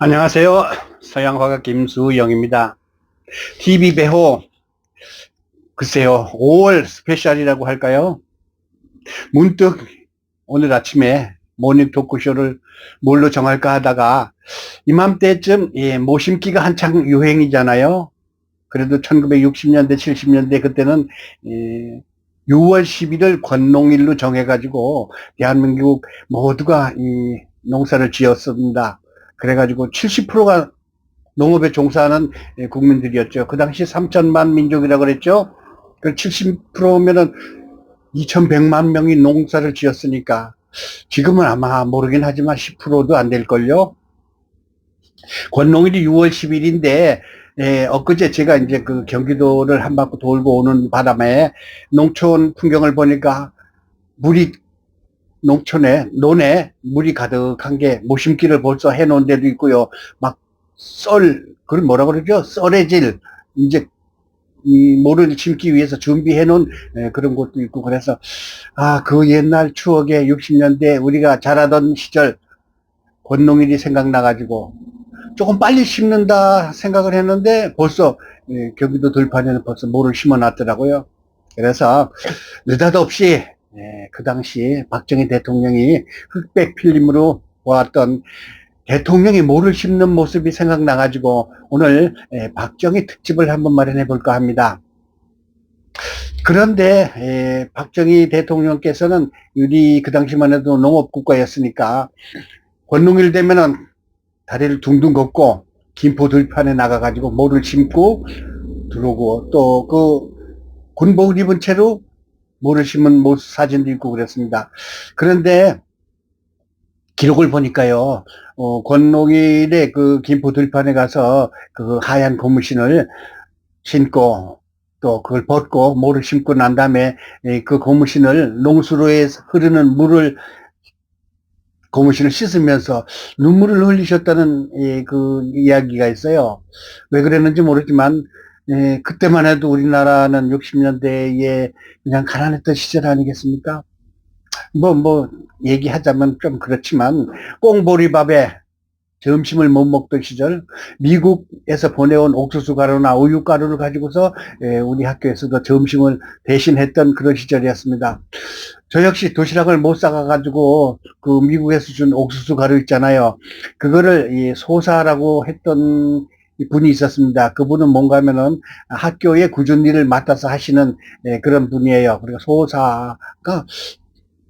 안녕하세요. 서양화가 김수영입니다. TV 배호, 글쎄요, 5월 스페셜이라고 할까요? 문득 오늘 아침에 모닝 토크쇼를 뭘로 정할까 하다가 이맘때쯤 예, 모심기가 한창 유행이잖아요. 그래도 1960년대, 70년대 그때는 예, 6월 11일 권농일로 정해가지고 대한민국 모두가 이 농사를 지었습니다. 그래가지고 70%가 농업에 종사하는 예, 국민들이었죠. 그 당시 3천만 민족이라고 그랬죠. 그 70%면은 2,100만 명이 농사를 지었으니까 지금은 아마 모르긴 하지만 10%도 안 될걸요. 권농일이 6월 10일인데 예, 엊그제 제가 이제 그 경기도를 한 바퀴 돌고 오는 바람에 농촌 풍경을 보니까 물이 농촌에 논에 물이 가득한 게 모심기를 벌써 해 놓은 데도 있고요. 막 썰, 그걸 뭐라 그러죠? 썰해질 이제 이 모를 심기 위해서 준비해 놓은 예, 그런 곳도 있고 그래서 아 그 옛날 추억에 60년대 우리가 자라던 시절 권농일이 생각나 가지고 조금 빨리 심는다 생각을 했는데 벌써 예, 경기도 들판에는 벌써 모를 심어 놨더라고요. 그래서 느닷없이 예, 그 당시 박정희 대통령이 흑백 필름으로 보았던 대통령이 모를 심는 모습이 생각나가지고 오늘 예, 박정희 특집을 한번 마련해 볼까 합니다. 그런데 예, 박정희 대통령께서는 우리 그 당시만 해도 농업국가였으니까 권농일 되면은 다리를 둥둥 걷고 김포 들판에 나가가지고 모를 심고 들어오고 또 그 군복을 입은 채로 심은 모습 사진도 있고 그랬습니다. 그런데 기록을 보니까요, 어, 권농일의 그 김포 들판에 가서 그 하얀 고무신을 신고 또 그걸 벗고 모를 심고 난 다음에 이그 고무신을 농수로에 흐르는 물을 고무신을 씻으면서 눈물을 흘리셨다는 이, 그 이야기가 있어요. 왜 그랬는지 모르지만 예, 그때만 해도 우리나라는 60년대에 그냥 가난했던 시절 아니겠습니까? 뭐, 뭐, 얘기하자면 좀 그렇지만, 꽁보리밥에 점심을 못 먹던 시절, 미국에서 보내온 옥수수 가루나 우유 가루를 가지고서 예, 우리 학교에서도 점심을 대신했던 그런 시절이었습니다. 저 역시 도시락을 못 싸가가지고 그 미국에서 준 옥수수 가루 있잖아요. 그거를 이 소사라고 했던 분이 있었습니다. 그분은 뭔가 하면은 학교의 꾸준 일을 맡아서 하시는 예, 그런 분이에요. 그러니까 소사가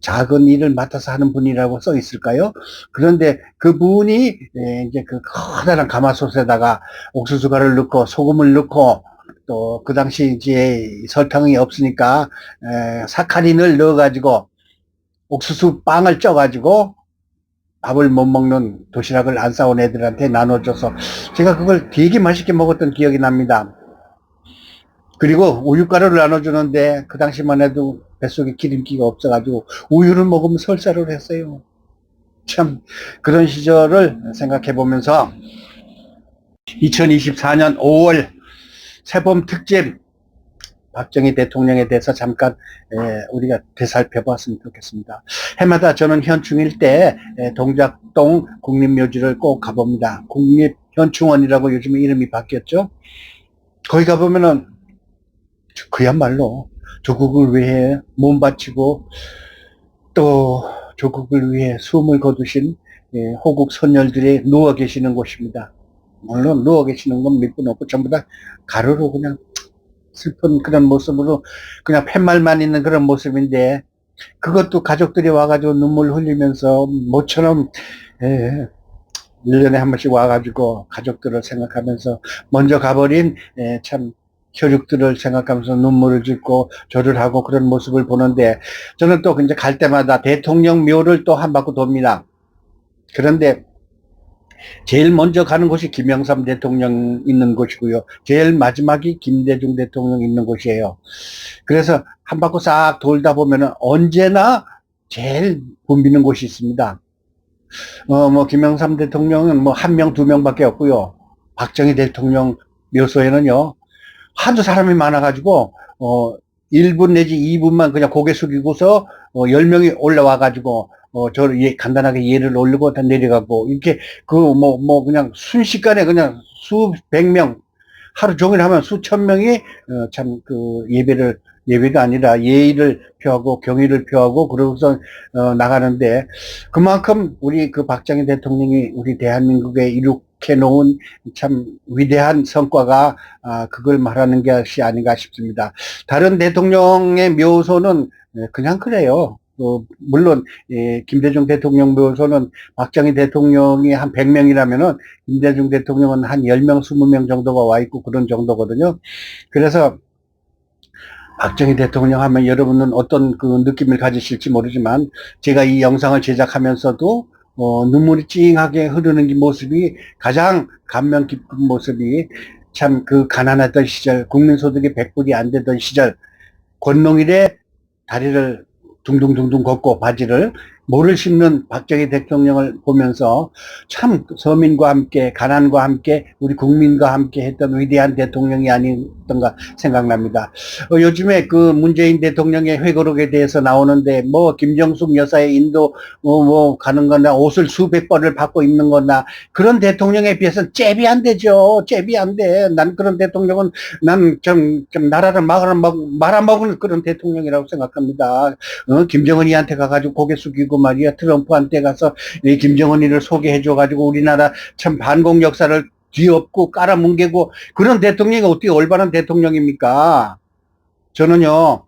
작은 일을 맡아서 하는 분이라고 써 있을까요? 그런데 그분이 예, 이제 그 커다란 가마솥에다가 옥수수 가루를 넣고 소금을 넣고 또 그 당시 이제 설탕이 없으니까 에, 사카린을 넣어가지고 옥수수 빵을 쪄가지고 밥을 못 먹는 도시락을 안 싸온 애들한테 나눠줘서 제가 그걸 되게 맛있게 먹었던 기억이 납니다. 그리고 우유가루를 나눠주는데 그 당시만 해도 뱃속에 기름기가 없어가지고 우유를 먹으면 설사를 했어요. 참 그런 시절을 생각해 보면서 2024년 5월 새봄 특집 박정희 대통령에 대해서 잠깐 에, 우리가 되살펴 봤으면 좋겠습니다. 해마다 저는 현충일 때 에, 동작동 국립묘지를 꼭 가봅니다. 국립현충원이라고 요즘 이름이 바뀌었죠. 거기 가보면은 그야말로 조국을 위해 몸 바치고 또 조국을 위해 숨을 거두신 예, 호국 선열들이 누워 계시는 곳입니다. 물론 누워 계시는 건몇분 없고 전부 다 가루로 그냥 슬픈 그런 모습으로 그냥 팻말만 있는 그런 모습인데 그것도 가족들이 와가지고 눈물 흘리면서 모처럼 예, 1년에 한 번씩 와가지고 가족들을 생각하면서 먼저 가버린 예, 참 혈육들을 생각하면서 눈물을 짓고 절을 하고 그런 모습을 보는데 저는 또 이제 갈 때마다 대통령 묘를 또 한 바퀴 돕니다. 그런데 제일 먼저 가는 곳이 김영삼 대통령 있는 곳이고요. 제일 마지막이 김대중 대통령 있는 곳이에요. 그래서 한 바퀴 싹 돌다 보면은 언제나 제일 붐비는 곳이 있습니다. 어, 뭐, 김영삼 대통령은 뭐 한 명, 두 명밖에 없고요. 박정희 대통령 묘소에는요, 하도 사람이 많아가지고, 어, 1분 내지 2분만 그냥 고개 숙이고서, 어, 10명이 올라와가지고, 어, 저, 예, 간단하게 예를 올리고 다 내려가고, 이렇게, 그, 뭐, 뭐, 그냥 순식간에 그냥 수백 명, 하루 종일 하면 수천 명이, 어, 참, 그, 예배를, 예배가 아니라 예의를 표하고 경의를 표하고 그러고서, 어, 나가는데, 그만큼 우리 그 박정희 대통령이 우리 대한민국에 이룩해 놓은 참 위대한 성과가, 아, 그걸 말하는 것이 아닌가 싶습니다. 다른 대통령의 묘소는 그냥 그래요. 어, 물론 예, 김대중 대통령 묘소는 박정희 대통령이 한 100명이라면은 김대중 대통령은 한 10명, 20명 정도가 와 있고 그런 정도거든요. 그래서 박정희 대통령 하면 여러분은 어떤 그 느낌을 가지실지 모르지만 제가 이 영상을 제작하면서도 어, 눈물이 찡하게 흐르는 이 모습이 가장 감명 깊은 모습이 참 그 가난했던 시절 국민소득이 100불이 안 되던 시절 권농일에 다리를 둥둥둥둥 걷고 바지를 모를 씹는 박정희 대통령을 보면서 참 서민과 함께 가난과 함께 우리 국민과 함께 했던 위대한 대통령이 아니었던가 생각납니다. 어, 요즘에 그 문재인 대통령의 회고록에 대해서 나오는데 뭐 김정숙 여사의 인도 뭐, 뭐 가는 거나 옷을 수백 벌을 받고 입는 거나 그런 대통령에 비해서는 잽이 안 되죠. 잽이 안 돼. 난 그런 대통령은 난좀 좀 나라를 말아먹 말아먹은 그런 대통령이라고 생각합니다. 어, 김정은이한테 가가지고 고개 숙이 고 말이야 트럼프한테 가서 이 김정은이를 소개해줘가지고 우리나라 참 반공 역사를 뒤엎고 깔아뭉개고 그런 대통령이 어떻게 올바른 대통령입니까? 저는요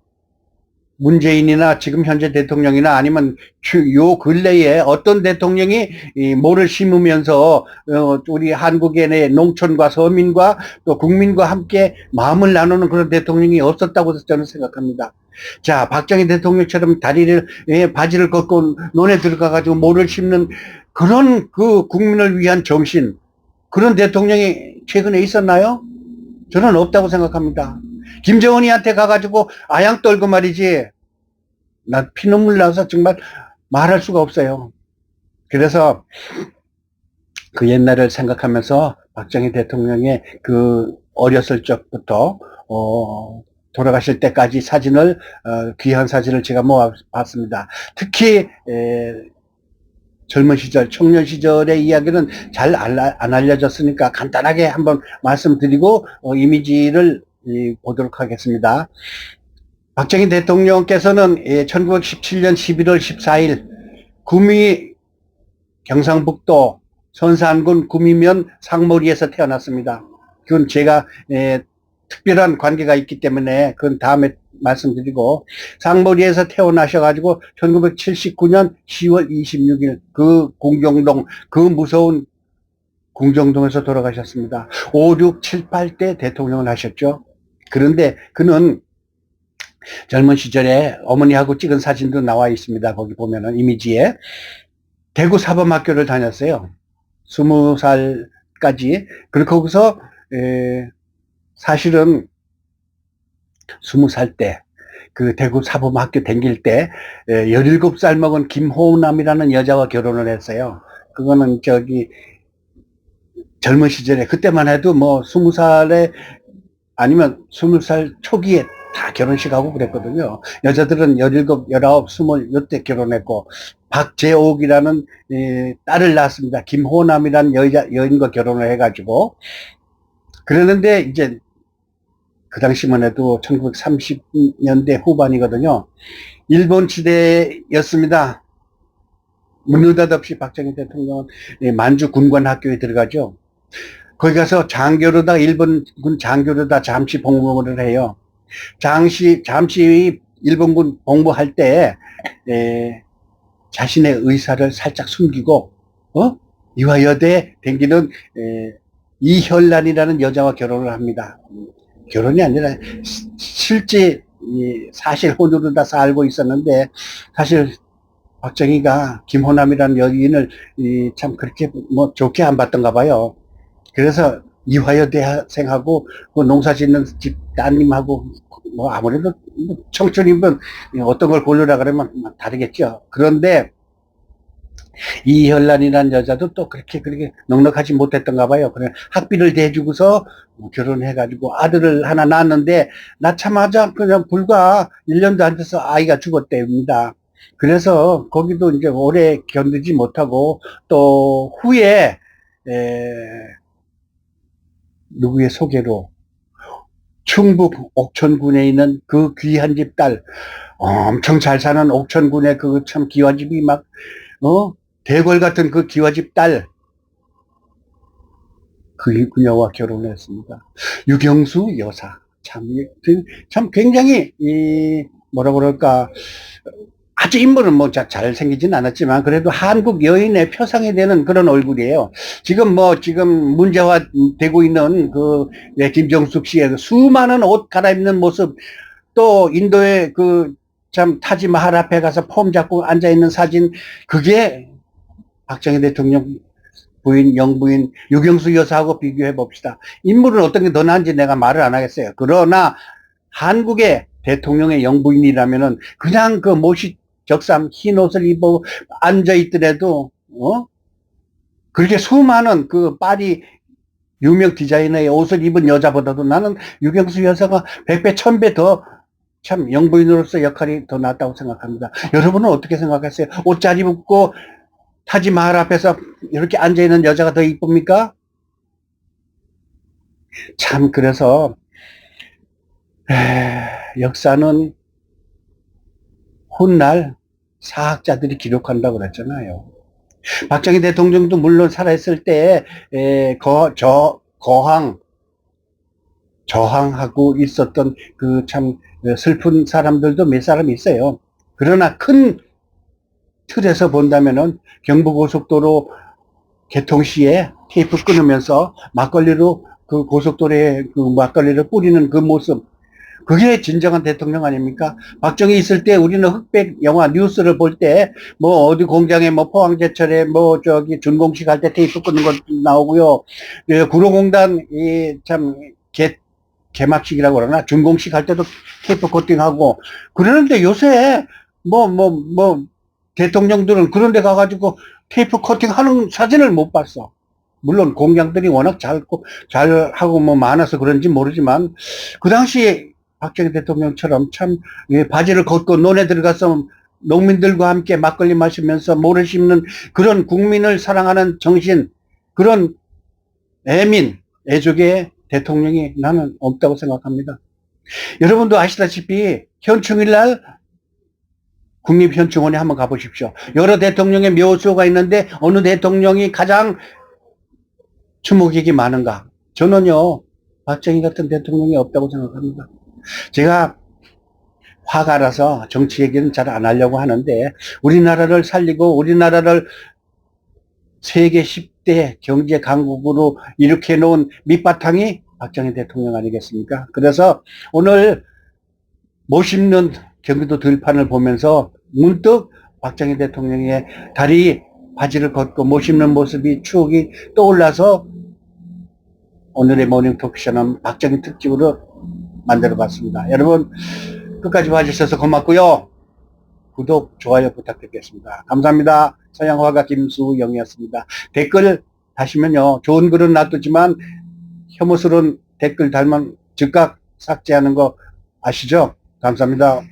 문재인이나 지금 현재 대통령이나 아니면 주- 요 근래에 어떤 대통령이 이 모를 심으면서 어, 우리 한국의 내 농촌과 서민과 또 국민과 함께 마음을 나누는 그런 대통령이 없었다고 저는 생각합니다. 자, 박정희 대통령처럼 다리를 예, 바지를 걷고 논에 들어가 가지고 모를 심는 그런 그 국민을 위한 정신 그런 대통령이 최근에 있었나요? 저는 없다고 생각합니다. 김정은이한테 가가지고 아양 떨고 말이지. 나 피눈물 나서 정말 말할 수가 없어요. 그래서 그 옛날을 생각하면서 박정희 대통령의 그 어렸을 적부터 어 돌아가실 때까지 사진을 어, 귀한 사진을 제가 모아봤습니다. 특히 에, 젊은 시절, 청년 시절의 이야기는 잘 안 알려졌으니까 간단하게 한번 말씀드리고 어, 이미지를 이, 보도록 하겠습니다. 박정희 대통령께서는 예, 1917년 11월 14일 구미 경상북도 선산군 구미면 상머리에서 태어났습니다. 그건 제가 예, 특별한 관계가 있기 때문에 그건 다음에 말씀드리고 상머리에서 태어나셔가지고 1979년 10월 26일 그 공정동 그 무서운 공정동에서 돌아가셨습니다. 5, 6, 7, 8대 대통령을 하셨죠. 그런데 그는 젊은 시절에 어머니하고 찍은 사진도 나와 있습니다. 거기 보면은 이미지에 대구 사범학교를 다녔어요. 20살까지. 그리고 거기서 에, 사실은 20살 때 그 대구 사범학교 다닐 때 에, 17살 먹은 김호남이라는 여자와 결혼을 했어요. 그거는 저기 젊은 시절에 그때만 해도 뭐 20살에 아니면 20살 초기에 다 결혼식 하고 그랬거든요. 여자들은 17, 19, 20 요때 결혼했고 박재옥이라는 에, 딸을 낳았습니다. 김호남이라는 여자 여인과 결혼을 해가지고 그러는데 이제 그 당시만 해도 1930년대 후반이거든요. 일본 지대였습니다. 문느닷없이 박정희 대통령은 예, 만주 군관학교에 들어가죠. 거기 가서 장교로다 일본군 장교로다 잠시 복무를 해요. 잠시 잠시 일본군 복무할 때 에, 자신의 의사를 살짝 숨기고 어 이화여대 댕기는 에, 이혈란이라는 여자와 결혼을 합니다. 결혼이 아니라 시- 실제 이 사실 혼으로 다 살고 있었는데 사실 박정희가 김호남이라는 여인을 이참 그렇게 뭐 좋게 안 봤던가 봐요. 그래서 이화여대생하고 그 농사 짓는 집 따님하고 뭐 아무래도 뭐 청춘이면 어떤 걸 고르라 그러면 막 다르겠죠. 그런데 이혈란이라는 여자도 또 그렇게 그렇게 넉넉하지 못했던가 봐요. 그래 학비를 대주고서 뭐 결혼해가지고 아들을 하나 낳았는데 낳자마자 그냥 불과 1년도 안 돼서 아이가 죽었대입니다. 그래서 거기도 이제 오래 견디지 못하고 또 후에 에, 누구의 소개로 충북 옥천군에 있는 그 귀한 집 딸 엄청 잘 사는 옥천군의 그 참 기와집이 막 어? 대궐 같은 그 기와집 딸 그 그녀와 결혼했습니다. 유경수 여사 참, 이- 그- 참 굉장히 이 뭐라 그럴까 아주 인물은 뭐 자- 잘생기진 않았지만 그래도 한국 여인의 표상이 되는 그런 얼굴이에요. 지금 뭐 지금 문제화 되고 있는 그 네, 김정숙 씨의 그 수많은 옷 갈아입는 모습 또 인도의 그 참 타지마할 앞에 가서 폼 잡고 앉아 있는 사진 그게 박정희 대통령 부인 영부인 유경수 여사하고 비교해 봅시다. 인물은 어떤 게 더 나은지 내가 말을 안 하겠어요. 그러나 한국의 대통령의 영부인이라면은 그냥 그 모시 적삼 흰 옷을 입고 앉아 있더라도 어 그렇게 수많은 그 파리 유명 디자이너의 옷을 입은 여자보다도 나는 유경수 여사가 백배 천배 더 참 영부인으로서 역할이 더 낫다고 생각합니다. 여러분은 어떻게 생각하세요? 옷 잘 입고 타지마할 앞에서 이렇게 앉아 있는 여자가 더 이쁩니까? 참 그래서 에, 역사는 훗날 사학자들이 기록한다고 그랬잖아요. 박정희 대통령도 물론 살아있을 때, 에, 거, 저, 거항, 저항하고 있었던 그 참 슬픈 사람들도 몇 사람 있어요. 그러나 큰 틀에서 본다면은 경부고속도로 개통 시에 테이프 끊으면서 막걸리로 그 고속도로에 그 막걸리를 뿌리는 그 모습, 그게 진정한 대통령 아닙니까? 박정희 있을 때 우리는 흑백 영화 뉴스를 볼 때 뭐 어디 공장에 뭐 포항제철에 뭐 저기 준공식 할 때 테이프 끊는 것 나오고요. 예, 구로공단 이참 개 개막식이라고 그러나 준공식 할 때도 테이프 코팅하고 그러는데 요새 뭐 뭐 뭐 대통령들은 그런 데 가가지고 테이프 코팅하는 사진을 못 봤어. 물론 공장들이 워낙 잘, 잘 하고 뭐 많아서 그런지 모르지만 그 당시에 박정희 대통령처럼 참 예, 바지를 걷고 논에 들어가서 농민들과 함께 막걸리 마시면서 모래 심는 그런 국민을 사랑하는 정신 그런 애민 애족의 대통령이 나는 없다고 생각합니다. 여러분도 아시다시피 현충일날 국립현충원에 한번 가보십시오. 여러 대통령의 묘소가 있는데 어느 대통령이 가장 주목객이 많은가? 저는요, 박정희 같은 대통령이 없다고 생각합니다. 제가 화가 나서 정치 얘기는 잘 안 하려고 하는데 우리나라를 살리고 우리나라를 세계 10대 경제 강국으로 일으켜 놓은 밑바탕이 박정희 대통령 아니겠습니까? 그래서 오늘 못 심는 경기도 들판을 보면서 문득 박정희 대통령의 다리 바지를 걷고 못 심는 모습이 추억이 떠올라서 오늘의 모닝 토크쇼는 박정희 특집으로 만들어 봤습니다. 여러분 끝까지 봐주셔서 고맙고요. 구독, 좋아요 부탁드리겠습니다. 감사합니다. 서양화가 김수영이었습니다. 댓글 다시면요. 좋은 글은 놔두지만 혐오스러운 댓글 달면 즉각 삭제하는 거 아시죠? 감사합니다.